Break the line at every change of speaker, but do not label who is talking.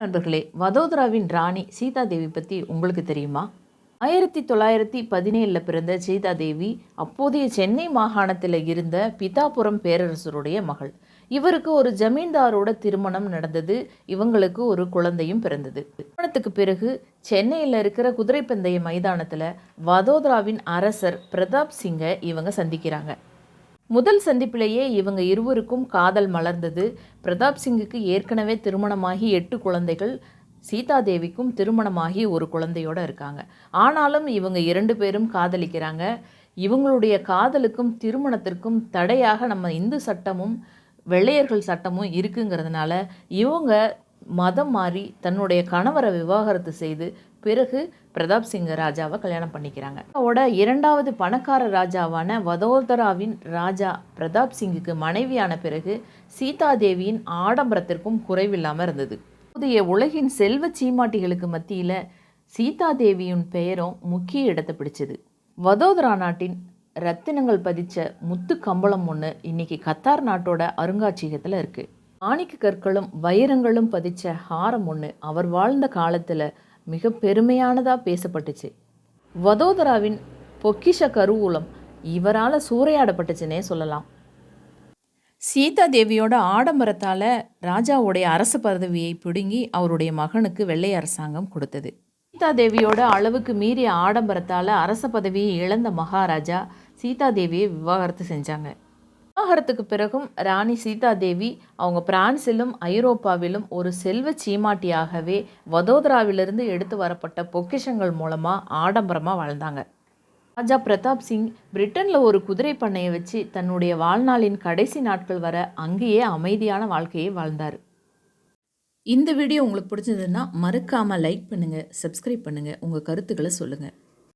நண்பர்களே வதோதராவின் ராணி சீதாதேவி பற்றி உங்களுக்கு தெரியுமா? ஆயிரத்தி தொள்ளாயிரத்தி பதினேழில் பிறந்த சீதாதேவி அப்போதைய சென்னை மாகாணத்தில் இருந்த பிதாபுரம் பேரரசருடைய மகள். இவருக்கு ஒரு ஜமீன்தாரோட திருமணம் நடந்தது. இவங்களுக்கு ஒரு குழந்தையும் பிறந்தது. திருமணத்துக்கு பிறகு சென்னையில் இருக்கிற குதிரைப்பந்தய மைதானத்தில் வதோதராவின் அரசர் பிரதாப் சிங்கை இவங்க சந்திக்கிறாங்க. முதல் சந்திப்பிலேயே இவங்க இருவருக்கும் காதல் மலர்ந்தது. பிரதாப் சிங்குக்கு ஏற்கனவே திருமணமாகி எட்டு குழந்தைகள். சீதாதேவிக்கும் திருமணமாகி ஒரு குழந்தையோட இருக்காங்க. ஆனாலும் இவங்க இரண்டு பேரும் காதலிக்கிறாங்க. இவங்களுடைய காதலுக்கும் திருமணத்திற்கும் தடையாக நம்ம இந்து சட்டமும் வெள்ளையர்கள் சட்டமும் இருக்குங்கிறதுனால இவங்க மதம் மாறி தன்னுடைய கணவரை விவாகரத்து செய்து பிறகு பிரதாப் சிங் ராஜாவை கல்யாணம் பண்ணிக்கிறாங்க. அவரோட இரண்டாவது பணக்கார ராஜாவான வதோதராவின் ராஜா பிரதாப் சிங்குக்கு மனைவியான பிறகு சீதாதேவியின் ஆடம்பரத்திற்கும் குறைவில்லாமல் இருந்தது. புதிய உலகின் செல்வ சீமாட்டிகளுக்கு மத்தியில் சீதாதேவியின் பெயரும் முக்கிய இடத்தை பிடிச்சது. வதோதரா நாட்டின் ரத்தினங்கள் பதிச்ச முத்து கம்பளம் ஒன்று இன்னைக்கு கத்தார் நாட்டோட அருங்காட்சியகத்தில் இருக்குது மாணிக்க கற்களும் வைரங்களும் பதிச்ச ஹாரம் ஒன்று அவர் வாழ்ந்த காலத்தில் மிக பெருமையானதாக பேசப்பட்டுச்சு. வதோதராவின் பொக்கிஷ கருவூலம் இவரால் சூறையாடப்பட்டுச்சுன்னே சொல்லலாம். சீதா தேவியோட ஆடம்பரத்தால் ராஜாவுடைய அரச பதவியை பிடுங்கி அவருடைய மகனுக்கு வெள்ளை அரசாங்கம் கொடுத்தது. சீதா தேவியோட அளவுக்கு மீறிய ஆடம்பரத்தால் அரச பதவியை இழந்த மகாராஜா சீதா தேவியை விவாகரத்து செஞ்சாங்க. விவாகரத்துக்கு பிறகும் ராணி சீதாதேவி அவங்க பிரான்சிலும் ஐரோப்பாவிலும் ஒரு செல்வ சீமாட்டியாகவே வதோதராவிலிருந்து எடுத்து வரப்பட்ட பொக்கிஷங்கள் மூலமாக ஆடம்பரமாக வாழ்ந்தாங்க. ராஜா பிரதாப் சிங் பிரிட்டனில் ஒரு குதிரை பண்ணையை வச்சு தன்னுடைய வாழ்நாளின் கடைசி நாட்கள் வர அங்கேயே அமைதியான வாழ்க்கையை வாழ்ந்தார். இந்த வீடியோ உங்களுக்கு பிடிச்சதுன்னா மறக்காமல் லைக் பண்ணுங்கள் சப்ஸ்கிரைப் பண்ணுங்கள் உங்கள் கருத்துக்களை சொல்லுங்கள்